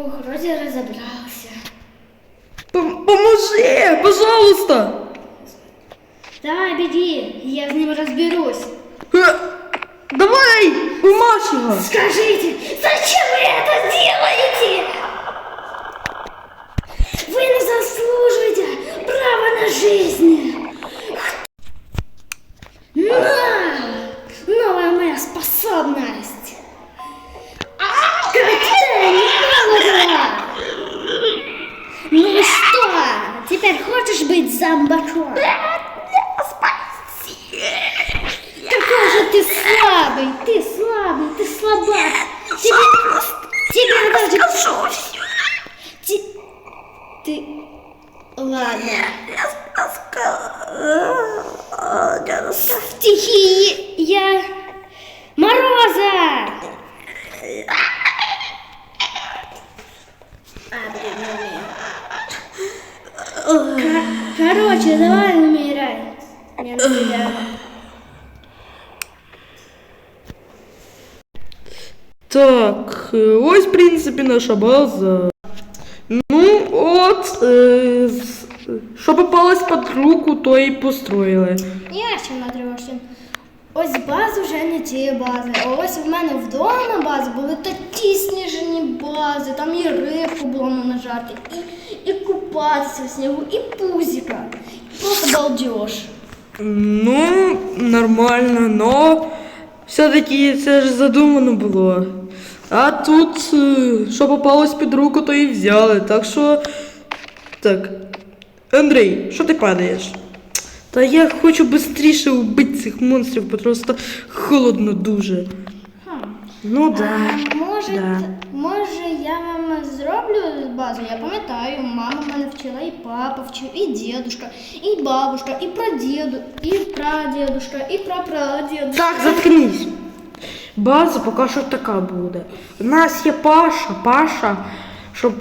Ох, вроде разобрался. Пом- Поможи, пожалуйста. Давай, беги, я с ним разберусь. Е, Давай, умажь його. Скажите, зачем вы это делаете? Вы не заслуживаете права на жизнь. На! Новая моя способность. Теперь хочешь быть зомбаком? Какой же ты слабый, ты слабый, ты слабак. Тебе, тебе даже... Ти- Ты... Ладно. Стихи я... Мороза! А, блин, Короче, давай умирай. Я. Так, е, ось, в принципі, наша база. Ну, от, е, що попалось під руку, то і построїли. Я ще надрюшин. Ось бази вже не ті бази. А ось в мене вдома бази були такі сніжені бази. Там і рибку було можна жарти, і, і купатися в снігу, і пузіка. Просто балдеж. Ну, нормально, но все-таки це ж задумано було. А тут, е, що попалось під руку, то і взяли. Так що. Так. Андрій, що ти падаєш? Та я хочу швидше вбити цих монстрів, бо просто холодно дуже. Хм. Ну да. А, може, да. може, зроблю базу? Я пам'ятаю, мама мене вчила, і папа вчив, і дідушка, і бабушка, і прадіду, і прадідушка, і прапрадідушка. Так, заткнись. База поки що така буде. У нас є Паша, Паша, щоб,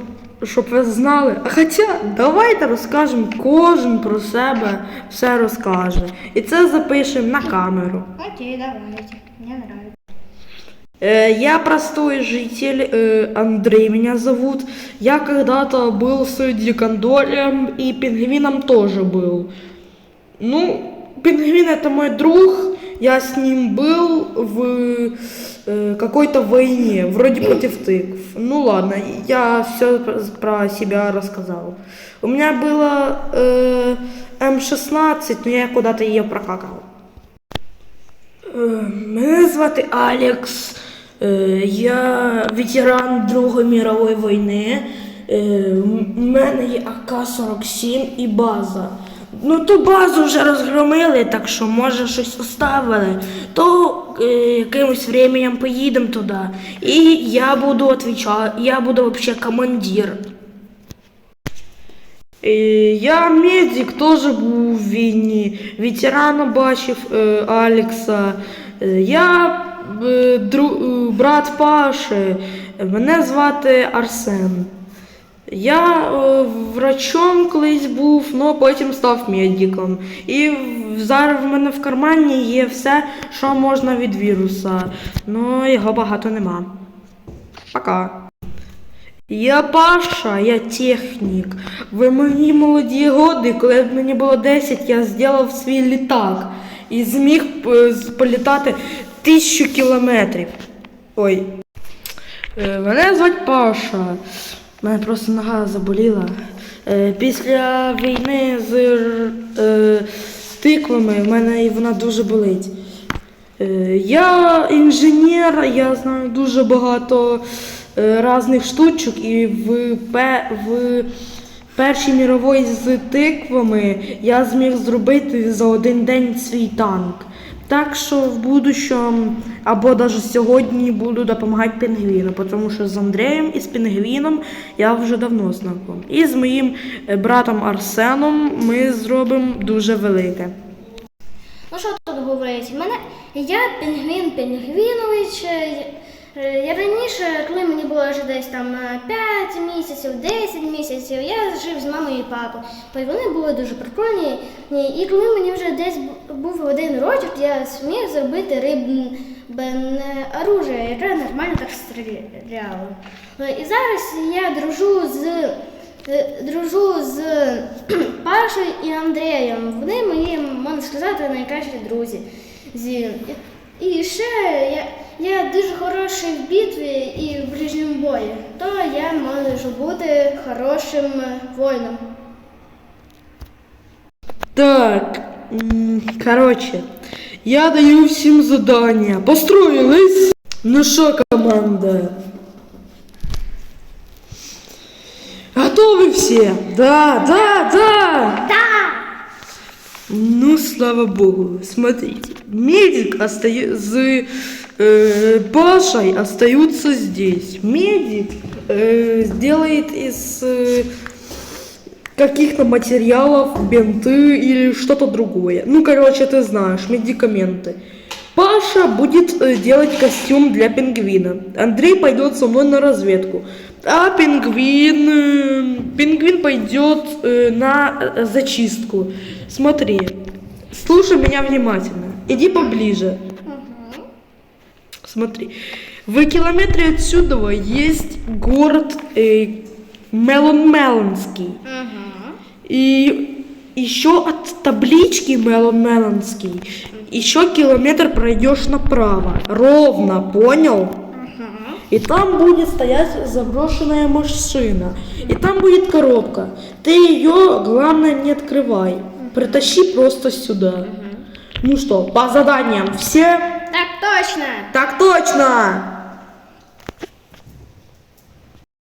щоб ви знали. А хоча давайте розкажемо, кожен про себе все розкаже. І це запишемо на камеру. Окей, давайте. Мне нравится. Э, Я простой житель, э, Андрей меня зовут. Я когда-то был с Дикандолем и пингвином тоже был. Ну, пингвин это мой друг. Я с ним был в э, какой-то войне, вроде против тыкв. Ну ладно, я все про себя рассказал. У меня было э, М16, но я куда-то ее прокакал. Е, Мене звати Алекс. Е, Я ветеран Другої мірової війни. Е, У мене є АК-47 і база. Ну, ту базу вже розгромили, так що може щось оставили. То е, якимось временем поїдемо туди. І я буду відповідати, я буду взагалі командир. Е, Я медик теж був в війні, ветерана бачив е, Алекса. Е, Я брат Паши. Мене звати Арсен. Я е, врачом колись був, але потім став медиком. І зараз в мене в кармані є все, що можна від віруса. але його багато нема. Пока. Я Паша, я технік. В мої молоді годи, коли мені було 10, я зробив свій літак і зміг е, політати тисячу кілометрів. Ой. Е, Мене звати Паша. Мене просто нога заболіла. Е, Після війни з е, тиквами в мене вона дуже болить. Я інженер, я знаю дуже багато різних штучок, і в, в Першій міровій з тиквами я зміг зробити за один день свій танк. Так що в будущому або навіть сьогодні буду допомагати пінгвіну, тому що з Андрієм і з пінгвіном я вже давно знаком. І з моїм е, братом Арсеном ми зробимо дуже велике. Ну що тут говорить? Мене я Пінгвін Пінгвінович. Е, е, Я раніше, коли мені було вже десь там е, 5 місяців, 10 місяців, я жив з мамою і папою. Вони були дуже прикольні. І коли мені вже десь був один рочок, я зміг зробити риб, не оружие, яке нормально так стріляло. Е, І зараз я дружу з е, дружу з Пашою і Андрієм. Вони мої, можна сказати, найкращі друзі. Зі- І, і ще я, я дуже хороший в битві і в ближньому бої, то я можу бути хорошим е, воїном. Так, м, короче, я даю всем задания. Построились? Ну что, команда? Готовы все? Да, да, да. Так! Ну, слава богу. Смотрите, медик остаю... э, Пашей остаются здесь. Медик э, сделает из э, каких-то материалов бинты или что-то другое. Ну, короче, ты знаешь, медикаменты. Паша будет э, делать костюм для пингвина. Андрей пойдет со мной на разведку. А пингвин, пингвин пойдет на зачистку. Смотри, слушай меня внимательно. Иди поближе. Смотри, в километре отсюда есть город э, Мелон Мелонский. Угу. И еще от таблички Мелон Мелонский еще километр пройдешь направо. Ровно, понял? И там будет стоять заброшенная машина. И там будет коробка. Ты ее, главное, не открывай. Притащи просто сюда. Ну что, по заданиям все? Точно! Так точно!